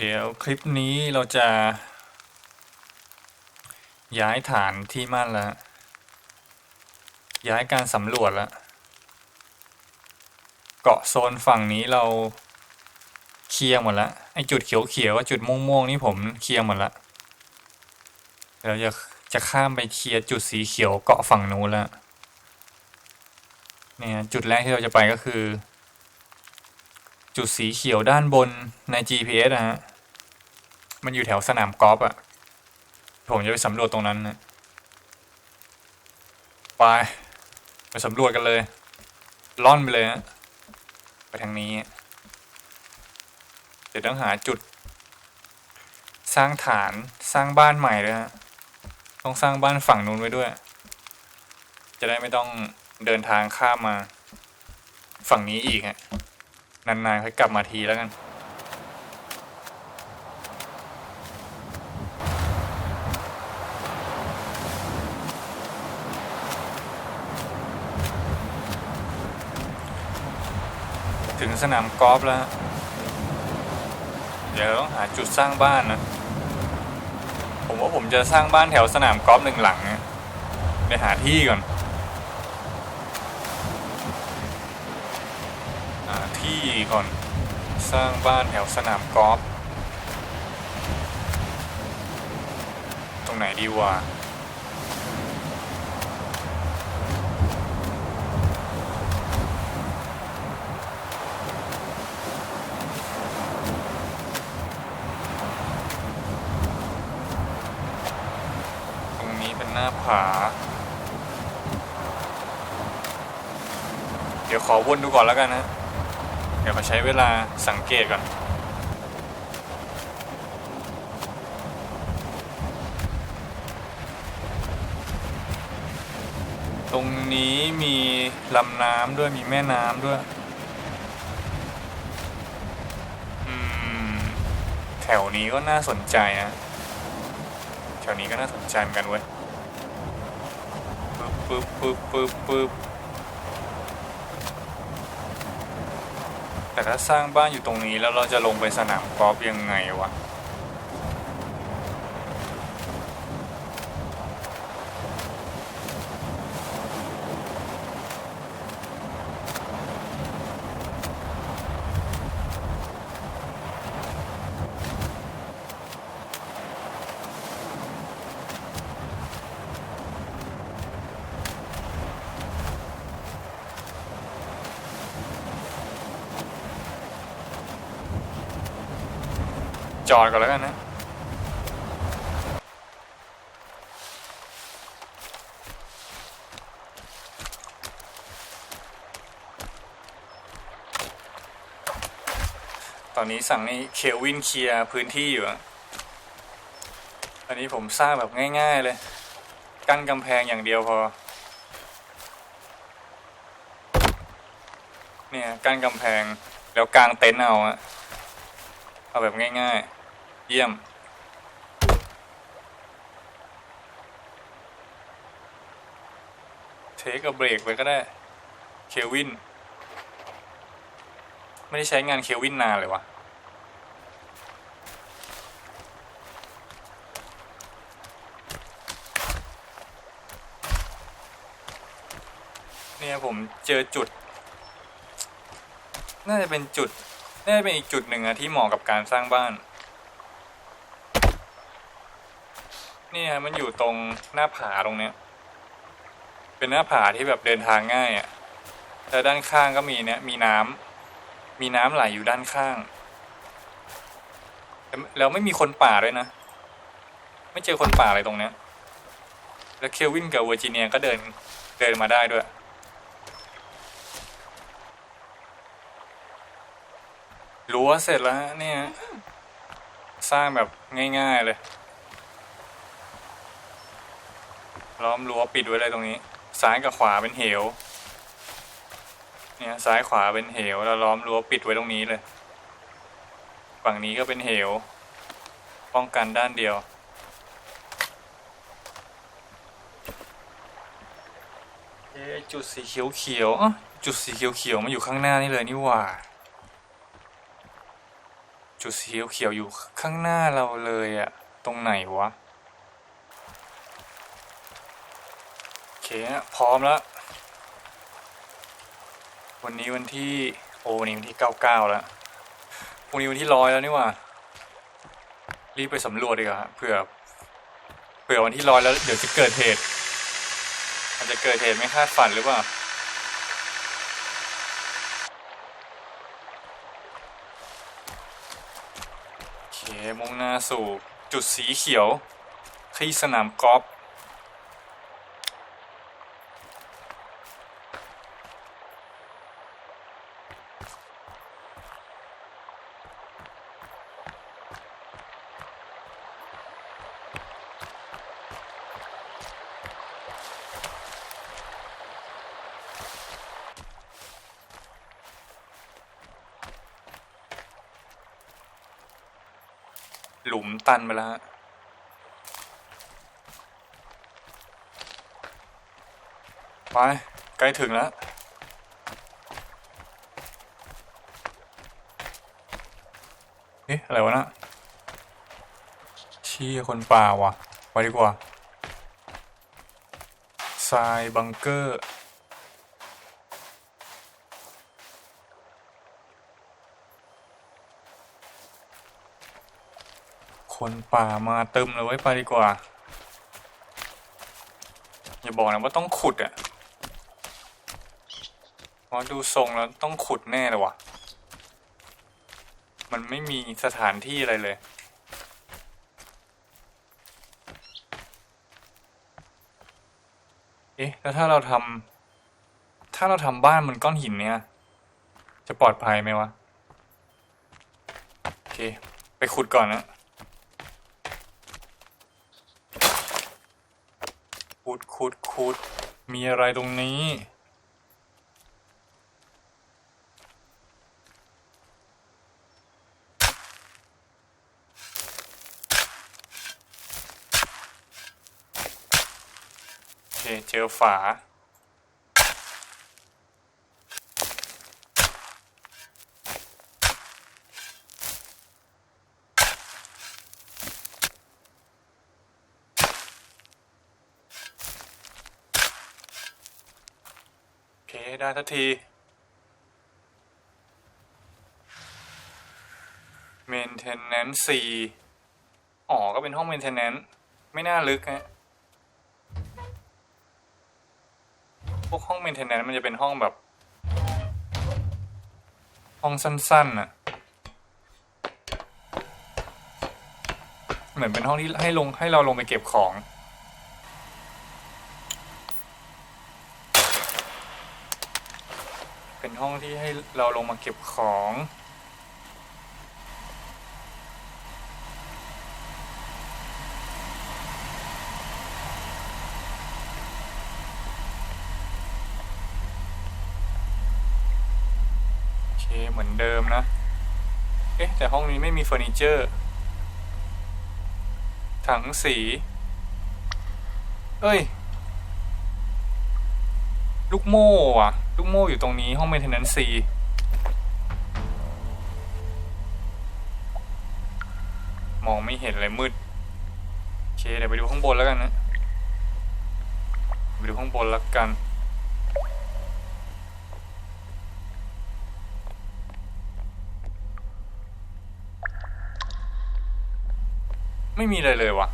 เดี๋ยวคลิปนี้เราจะ ย้ายฐานที่มั่นแล้วย้ายการสำรวจแล้วเกาะโซนฝั่งนี้เราเคลียร์หมดแล้วไอจุดเขียวๆว่าจุดม่วงๆนี่ผมเคลียร์หมดแล้วเราจะจะข้ามไปเคลียร์จุดสีเขียวเกาะฝั่งนู้นแล้วเนี่ยจุดแรกที่เราจะไปก็คือ จุดสีเขียวด้านบนใน GPS นะฮะ มันอยู่แถวสนามกอล์ฟอะผมจะไปสำรวจตรงนั้นนะไป ไปสำรวจกันเลย ล่อนไปเลยฮะไปทางนี้ เดี๋ยวต้องหาจุด สร้างฐานสร้างบ้านใหม่ด้วยฮะ ต้องสร้างบ้านฝั่งนู้นไว้ด้วย จะได้ไม่ต้องเดินทางข้ามมา ฝั่งนี้อีกฮะ นานๆค่อยกลับมาทีแล้วกัน ถึงสนามกอล์ฟแล้ว เดี๋ยวต้องหาจุดสร้างบ้านนะ ผมว่าผมจะสร้างบ้านแถวสนามกอล์ฟหนึ่งหลังไปหาที่ก่อน หา ที่ก่อน สร้างบ้านแถวสนามกอล์ฟตรงไหนดีวะตรงนี้เป็นหน้าผาเดี๋ยวขอวนดูก่อนแล้วกันนะ เดี๋ยวขอใช้เวลาสังเกตก่อน ตรงนี้มีลำน้ำด้วยมีแม่น้ำด้วยอืมแถวนี้ก็น่าสนใจนะ แถวนี้ก็น่าสนใจเหมือนกันเว้ยปึ๊บปึ๊บปึ๊บปึ๊บปึ๊บ แต่ถ้าสร้างบ้านอยู่ตรงนี้แล้วเราจะลงไปสนามกอล์ฟยังไงวะ อดก่อนแล้วกันนะตอนนี้สั่งให้เควินเคลียร์พื้นที่อยู่อะอันนี้ผมสร้างแบบง่ายๆเลย กั้นกำแพงอย่างเดียวพอ เนี่ย กั้นกำแพงแล้วกางเต็นท์เอาอะเอาแบบง่ายๆ เยี่ยม เทคกับเบรกไปก็ได้ เควิน ไม่ได้ใช้งานเควินนานเลยวะเนี่ยผมเจอจุด น่าจะเป็นจุด น่าจะเป็นอีกจุดหนึ่งอะที่เหมาะกับการสร้างบ้าน เนี่ยมันอยู่ตรงหน้าผาตรงเนี้ย เป็นหน้าผาที่แบบเดินทางง่ายอะแล้วด้านข้างก็มีเนี่ยมีน้ำมีน้ำไหลอยู่ด้านข้างแต่แล้วไม่มีคนป่าด้วยนะ ไม่เจอคนป่าเลยตรงเนี้ย แล้วเคลวินกับเวอร์จิเนียก็เดินเดินมาได้ด้วยรั้วเสร็จแล้วฮะเนี่ย สร้างแบบง่าย ๆ เลย ล้อมรั้วปิดไว้เลยตรงนี้ ซ้ายกับขวาเป็นเหว เนี่ยซ้ายขวาเป็นเหวแล้วล้อมรั้วปิดไว้ตรงนี้เลย ฝั่งนี้ก็เป็นเหว ป้องกันด้านเดียว เอ๊ะจุดสีเขียวเขียวอะจุดสีเขียวเขียวมาอยู่ข้างหน้านี่เลยนี่หว่า จุดสีเขียวๆอยู่ข้างหน้าเราเลยอะตรงไหนวะ คนะพร้อมแล้ว วันนี้วันที่ โอ้วันนี้วันที่เก้าเก้าแล้วพรุ่งนี้วันที่ร้อยแล้วนี่หว่า รีบไปสำรวจดีกว่าเผื่อเผื่อวันที่ร้อยแล้วเดี๋ยวจะเกิดเหตุอาจจะเกิดเหตุไม่คาดฝันหรือเปล่าโอเคมุ่งหน้าสู่จุดสีเขียวที่สนามกอล์ฟ หลุมตันไปแล้วฮะไปใกล้ถึงแล้วเอ๊ะอะไรวะนะชี้คนป่าว่ะไปดีกว่าทรายบังเกอร์ คนป่ามาเติมเลยไว้ไปดีกว่า อย่าบอกนะว่าต้องขุดอะ่ะเพราะดูทรงแล้วต้องขุดแน่เลยวะมันไม่มีสถานที่อะไรเลยเอ๊ะแล้วถ้าเราทำถ้าเราทำบ้านบนก้อนหินเนี่ย จะปลอดภัยไหมวะ โอเค ไปขุดก่อนนะ ดขุดขุด มีอะไรตรงนี้ โอเค เจอฝา โอ เคได้ทันที maintenance สี่อ๋อ ก็เป็นห้อง maintenance ไม่น่าลึกฮะพวกห้อง maintenance มันจะเป็นห้องแบบ ห้องสั้นๆน่ะ เหมือนเป็นห้องที่ให้ลงให้เราลงไปเก็บของ เป็นห้องที่ให้เราลงมาเก็บของ โอเคเหมือนเดิมนะ เอ๊ะ แต่ห้องนี้ไม่มีเฟอร์นิเจอร์ ถังสี เอ้ย ลูกโม่อะลูกโม่อยู่ตรงนี้ห้อง maintenance C มองไม่เห็นเลยมืด โอเค เดี๋ยวไปดูข้างบนแล้วกันนะ ไปดูข้างบนแล้วกัน ไม่มีอะไรเลยวะ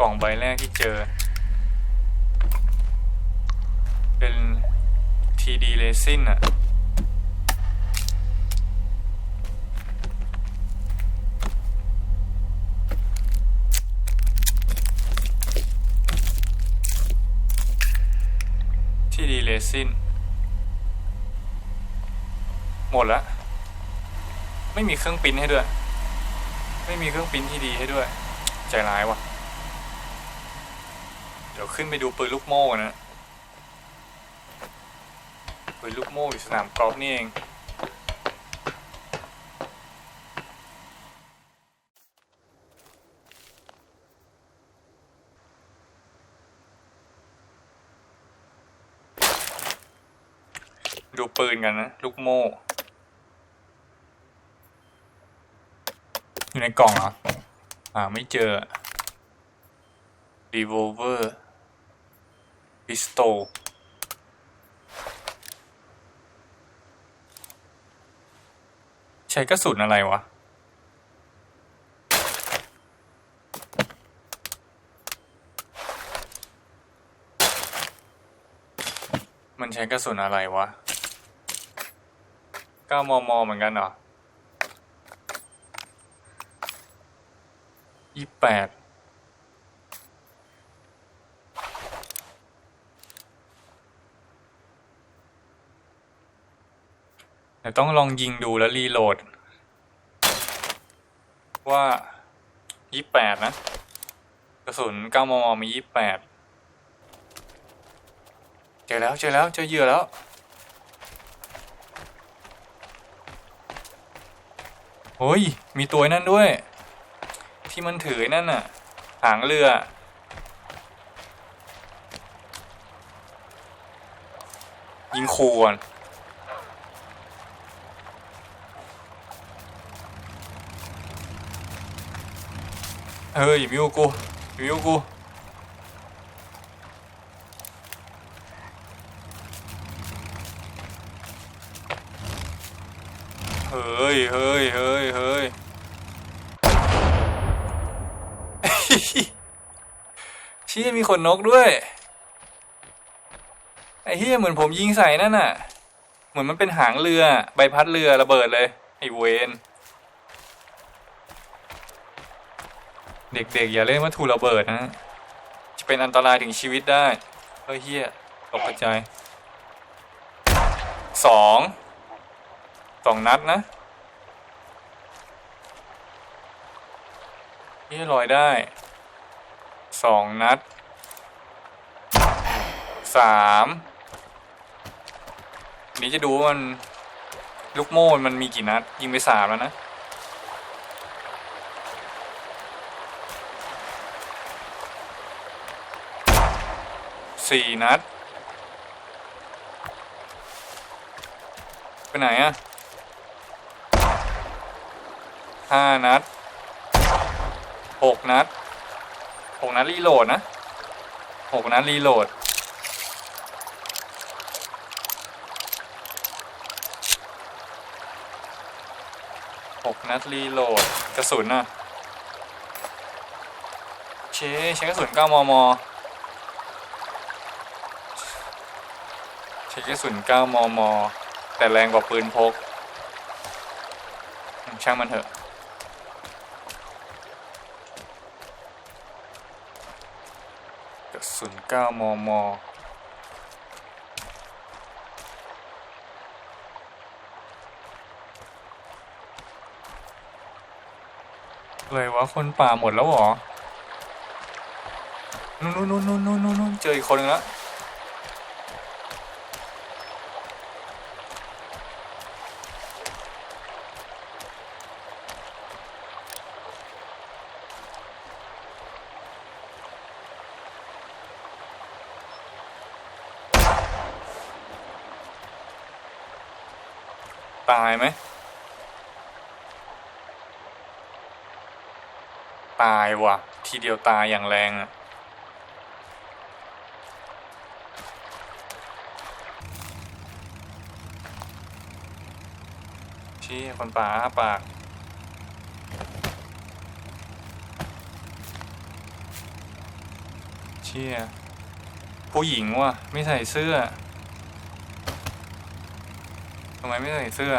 กล่องใบแรกที่เจอ เป็น TD resin อะที่ดีเลซินหมดแล้วไม่มีเครื่องปิ้นให้ด้วย ไม่มีเครื่องปิ้นที่ดีให้ด้วย ใจร้ายว่ะ ดี๋ยวขึ้นไปดูปืนลูกโม่กันนะปืนลูกโม่อยู่สนามกอล์ฟนี่เองดูปืนกันนะ ลูกโม่ อยู่ในกล่องเหรอ อ่า ไม่เจอ revolver พิสโตใช้กระสุนอะไรวะ มันใช้กระสุนอะไรวะ 9 มม เหมือนกันเหรอ 28 เดี๋ยวต้องลองยิงดูแล้วรีโหลด ว่ายี่แปดนะ กระสุน 9 มม มี 28 เจอแล้วเจอแล้วเจอเหยื่อแล้ว โอ้ย มีตัวนั่นด้วย ที่มันถือนั่นน่ะ หางเรือยิงคูก่อน เฮ้ยมิวกูมิวกูเฮ้ยเฮ้ยเฮ้ยเฮ้ยชี่ยมีขนนกด้วย ไอ้เฮียเหมือนผมยิงใส่นั่นน่ะ เหมือนมันเป็นหางเรือ ใบพัดเรือระเบิดเลย ไอ้เวน เด็กๆ อย่าเล่นวัตถุระเบิดนะจะเป็นอันตรายถึงชีวิตได้เฮ้ยเฮียตกใจสองสองนัดนะเฮียลอยได้สองนัดสามนนี้จะดูว่ามันลูกโม่มันมีกี่นัด ยิงไปสามแล้วนะ สี่นัด ไปไหนอะห้านัดหกนัดหกนัดรีโหลดนะหกนัดรีโหลดหกนัดรีโหลดกระสุนอะเชใช้กระสุน9มม ใช้ กระสุน 9 มม แต่แรงกว่าปืนพก ช่างมันเถอะ กระสุน 9 มม เลยวะคนป่าหมดแล้วหรอ นู่นนู่นนู่นนู่นนู่นนู่นเจออีกคนนึงแล้ว ตายไหมตายว่ะ ทีเดียวตายอย่างแรงอะชี้คนป่าอ้าปากเชี่ยผู้หญิงว่ะ ไม่ใส่เสื้อ ทำไมไม่ใส่เสื้อ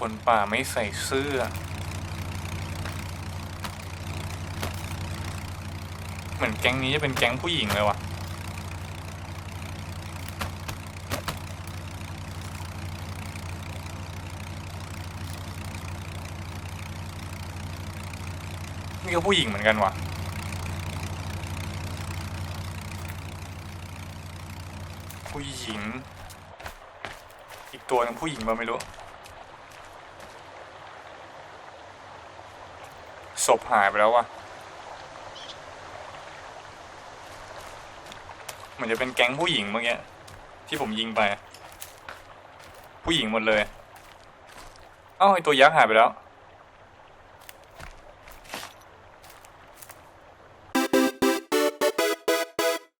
คนป่าไม่ใส่เสื้อ เหมือนแก๊งนี้จะเป็นแก๊งผู้หญิงเลยวะ่ะนี่ก็ผู้หญิงเหมือนกันวะ่ะผู้หญิง อีกตัวนึงผู้หญิงป่ะไม่รู้ ศพหายไปแล้วว่ะเหมือนจะเป็นแก๊งผู้หญิงเมื่อกี้ที่ผมยิงไป ผู้หญิงหมดเลย เอ้าไอตัวยักษ์หายไปแล้ว